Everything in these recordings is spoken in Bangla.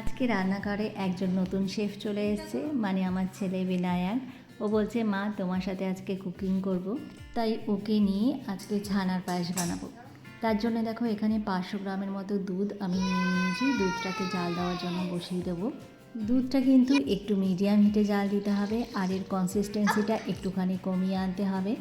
আজকে রান্নাঘরে একজন নতুন শেফ চলে এসেছে মানে আমার ছেলে বিনায়ক ও বলছে, মা, তোমার সাথে আজকে কুকিং করব। তাই ওকে নিয়ে আজকে ছানার পায়েস বানাবো। তার জন্য দেখো, এখানে পাঁচশো গ্রামের মতো দুধ আমি নিয়ে নিয়েছি। দুধটাকে জাল দেওয়ার জন্য বসিয়ে দেবো। দুধটা কিন্তু একটু মিডিয়াম হিটে জাল দিতে হবে আর এর কনসিস্টেন্সিটা একটুখানি কমিয়ে আনতে হবে।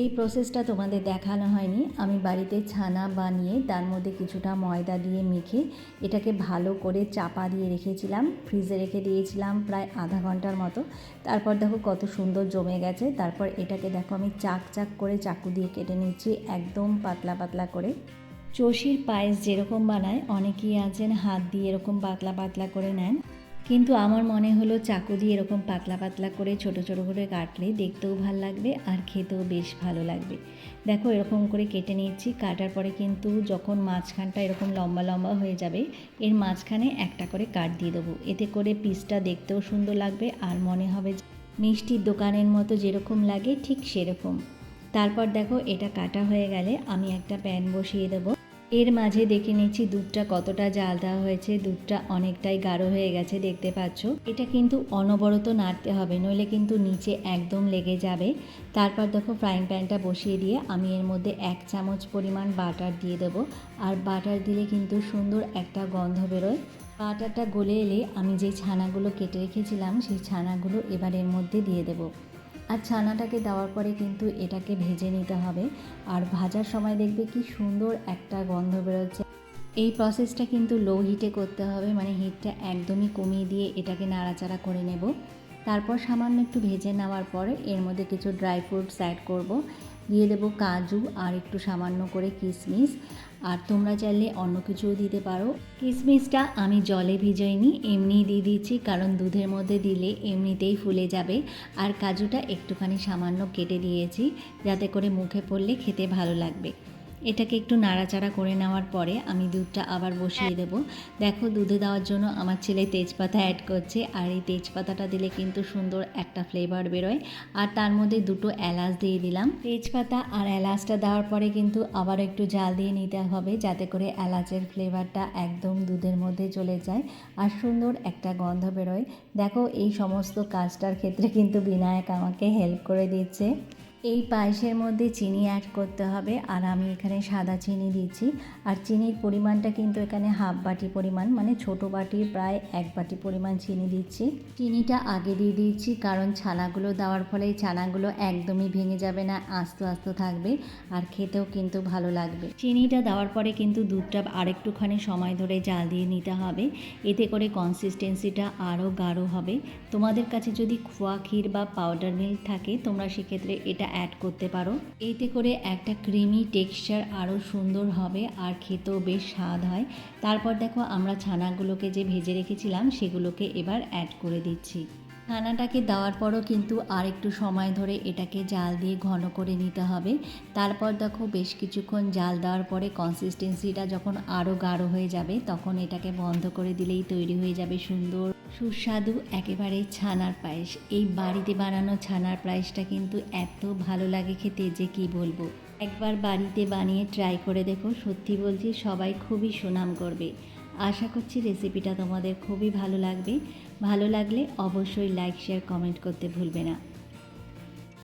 এই প্রসেসটা তোমাদের দেখানো হয়নি। আমি বাড়িতে ছানা বানিয়ে, তার মধ্যে কিছুটা ময়দা দিয়ে মেখে, এটাকে ভালো করে চাপা দিয়ে রেখেছিলাম। ফ্রিজে রেখে দিয়েছিলাম প্রায় আধা ঘণ্টার মতো। তারপর দেখো কত সুন্দর জমে গেছে। তারপর এটাকে দেখো আমি চাক চাক করে চাকু দিয়ে কেটে নিচ্ছি, একদম পাতলা পাতলা করে। চষির পায়েস যেরকম বানায়, অনেকেই আছেন হাত দিয়ে এরকম পাতলা পাতলা করে নেন। কিন্তু আমার মনে হলো চাকু দিয়ে এরকম পাতলা পাতলা করে ছোট ছোট করে কাটলে দেখতেও ভালো লাগবে আর খেতেও বেশ ভালো লাগবে। দেখো এরকম করে কেটে নিচ্ছি কাটার পরে কিন্তু যখন মাঝখানটা এরকম লম্বা লম্বা হয়ে যাবে, এর মাঝখানে একটা করে কাট দিয়ে দেবো। এতে করে পিসটা দেখতেও সুন্দর লাগবে আর মনে হবে মিষ্টির দোকানের মতো যেরকম লাগে ঠিক সেরকম। তারপর দেখো এটা কাটা হয়ে গেলে আমি একটা প্যান বসিয়ে দেবো। এর মাঝে দেখে নিচ্ছি দুধটা কতটা জাল দেওয়া হয়েছে, দুধটা অনেকটাই গাঢ় হয়ে গেছে, দেখতে পাচ্ছ? এটা কিন্তু অনবরত নাড়তে হবে, নইলে কিন্তু নিচে একদম লেগে যাবে। তারপর দেখো ফ্রাইং প্যানটা বসিয়ে দিয়ে আমি এর মধ্যে এক চামচ পরিমাণ বাটার দিয়ে দেবো। আর বাটার দিলে কিন্তু সুন্দর একটা গন্ধ বেরোয়। বাটারটা গলে এলে আমি যে ছানাগুলো কেটে রেখেছিলাম, সেই ছানাগুলো এবার এর মধ্যে দিয়ে দেবো। আর ছানাটাকে দেওয়ার পরে কিন্তু এটাকে ভেজে নিতে হবে। আর ভাজার সময় দেখবে কি সুন্দর একটা গন্ধ বেরোচ্ছে। এই প্রসেসটা কিন্তু লো হিটে করতে হবে মানে হিটটা একদমই কমিয়ে দিয়ে এটাকে নাড়াচাড়া করে নেব। তারপর সামান্য একটু ভেজে নেওয়ার পরে এর মধ্যে কিছু ড্রাই ফ্রুটস অ্যাড করব। দিয়ে দেবো কাজু আর একটু সামান্য করে কিশমিশ আর তোমরা চাইলে অন্য কিছুও দিতে পারো। কিশমিশটা আমি জলে ভিজাইনি, এমনিই দিয়ে দিচ্ছি কারণ দুধের মধ্যে দিলে এমনিতেই ফুলে যাবে। আর কাজুটা একটুখানি সামান্য কেটে দিয়েছি, যাতে করে মুখে পড়লে খেতে ভালো লাগবে। এটাকে একটু নাড়াচাড়া করে নেওয়ার পরে আমি দুধটা আবার বসিয়ে দেব। দেখো দুধে দেওয়ার জন্য আমার ছেলে তেজপাতা অ্যাড করছে। আর এই তেজপাতাটা দিলে কিন্তু সুন্দর একটা ফ্লেভার বেরোয়। আর তার মধ্যে দুটো এলাচ দিয়ে দিলাম। তেজপাতা আর এলাচটা দেওয়ার পরে কিন্তু আবার একটু জাল দিয়ে নিতে হবে যাতে করে এলাচের ফ্লেভারটা একদম দুধের মধ্যে চলে যায় আর সুন্দর একটা গন্ধ বেরোয়। দেখো এই সমস্ত কাজটার ক্ষেত্রে কিন্তু বিনায়ক আমাকে হেল্প করে দিচ্ছে। এই পায়েসের মধ্যে চিনি অ্যাড করতে হবে। আর আমি এখানে সাদা চিনি দিচ্ছি। আর চিনির পরিমাণটা কিন্তু এখানে হাফ বাটি পরিমাণ মানে ছোট বাটির প্রায় এক বাটি পরিমাণ চিনি দিচ্ছি। চিনিটা আগে দিয়ে দিচ্ছি, কারণ ছানাগুলো দেওয়ার ফলে ছানাগুলো একদমই ভেঙে যাবে না, আস্তে আস্তে থাকবে, আর খেতেও কিন্তু ভালো লাগবে। চিনিটা দেওয়ার পরে কিন্তু দুধটা আরেকটুখানি সময় ধরে জাল দিয়ে নিতে হবে। এতে করে কনসিস্টেন্সিটা আরও গাঢ় হবে। তোমাদের কাছে যদি খোয়া ক্ষীর বা পাউডার মিল্ক থাকে, তোমরা সেক্ষেত্রে এটা অ্যাড করতে পারো। এতে করে একটা ক্রিমি টেক্সচার আরও সুন্দর হবে আর খেতেও বেশ স্বাদ হয়। তারপর দেখো আমরা ছানাগুলোকে যে ভেজে রেখেছিলাম, সেগুলোকে এবার অ্যাড করে দিচ্ছি। ছানাটাকে দেওয়ার পরও কিন্তু আর একটু সময় ধরে এটাকে জাল দিয়ে ঘন করে নিতে হবে। তারপর দেখো বেশ কিছুক্ষণ জাল দেওয়ার পরে কনসিস্টেন্সিটা যখন আরও গাঢ় হয়ে যাবে, তখন এটাকে বন্ধ করে দিলেই তৈরি হয়ে যাবে সুন্দর, সুস্বাদু, একেবারে ছানার পায়েস। এই বাড়িতে বানানো ছানার পায়েসটা কিন্তু এত ভালো লাগে খেতে যে কি বলব। একবার বাড়িতে বানিয়ে ট্রাই করে দেখো, সত্যি বলছি সবাই খুবই সুনাম করবে। আশা করছি রেসিপিটা তোমাদের খুবই ভালো লাগবে। ভালো লাগলে অবশ্যই লাইক শেয়ার কমেন্ট করতে ভুলবে না।